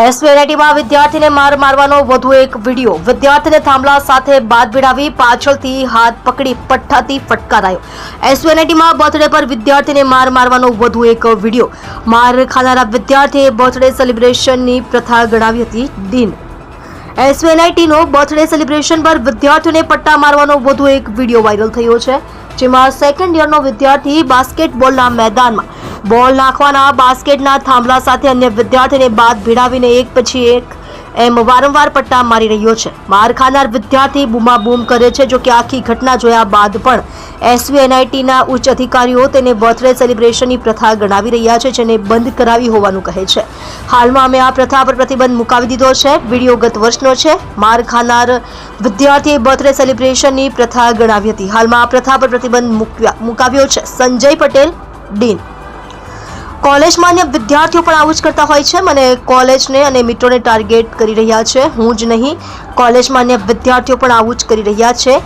એસવીઆઈટીમાં વિદ્યાર્થીને માર મારવાનો વધુ એક વીડિયો. વિદ્યાર્થીને થાંભલા સાથે બાદ ભીડાવી પાછળથી હાથ પકડી પઠ્ઠાથી ફટકારાયો. એસવીઆઈટીમાં બર્થડે પર વિદ્યાર્થીને માર મારવાનો વધુ એક વીડિયો. માર ખાનારા વિદ્યાર્થીએ બર્થડે સેલિબ્રેશનની પ્રથા ગણાવી હતી દિન. એસવીએનઆઈટીનો બર્થડે સેલિબ્રેશન પર વિદ્યાર્થીઓને પટ્ટા મારવાનો વધુ એક વીડિયો વાયરલ થયો છે. જેમાં સેકન્ડ યરનો વિદ્યાર્થી બાસ્કેટબોલના મેદાનમાં બોલ નાખવાના બાસ્કેટના થાંભલા સાથે અન્ય વિદ્યાર્થીને બાદ ભીડાવીને એક પછી એક એમ વારંવાર પટ્ટા મારી રહ્યો છે. માર ખાનાર વિદ્યાર્થી બૂમાબૂમ કરે છે, જો કે આખી ઘટના જોયા બાદ પણ એસવીએનઆઈટીના ઉચ્ચ અધિકારીઓ તેને બર્થડે સેલિબ્રેશનની પ્રથા ગણાવી રહ્યા છે, જેને બંધ કરાવી હોવાનું કહે છે. હાલમાં અમે આ પ્રથા પર પ્રતિબંધ મુકાવી દીધો છે. વીડિયો ગત વર્ષનો છે. માર ખાનાર વિદ્યાર્થીએ બર્થડે સેલિબ્રેશનની પ્રથા ગણાવી હતી. હાલમાં આ પ્રથા પર પ્રતિબંધ મુકાવ્યો છે. સંજય પટેલ, ડીન. કોલેજમાં અન્ય વિદ્યાર્થીઓ પણ આવું જ કરતા હોય છે. મને કોલેજને અને મિત્રોને ટાર્ગેટ કરી રહ્યા છે. હું જ નહીં, કોલેજમાં અન્ય વિદ્યાર્થીઓ પણ આવું જ કરી રહ્યા છે.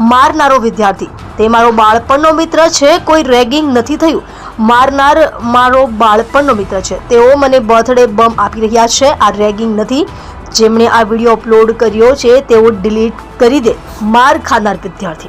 મારનારો વિદ્યાર્થી. તે મારો બાળપણનો મિત્ર છે. કોઈ રેગિંગ નથી થયું. મારનાર મારો બાળપણનો મિત્ર છે. તેઓ મને બર્થડે બમ આપી રહ્યા છે. આ રેગિંગ નથી. જેમણે આ વીડિયો અપલોડ કર્યો છે, તેઓ ડિલીટ કરી દે. માર ખાનાર વિદ્યાર્થી.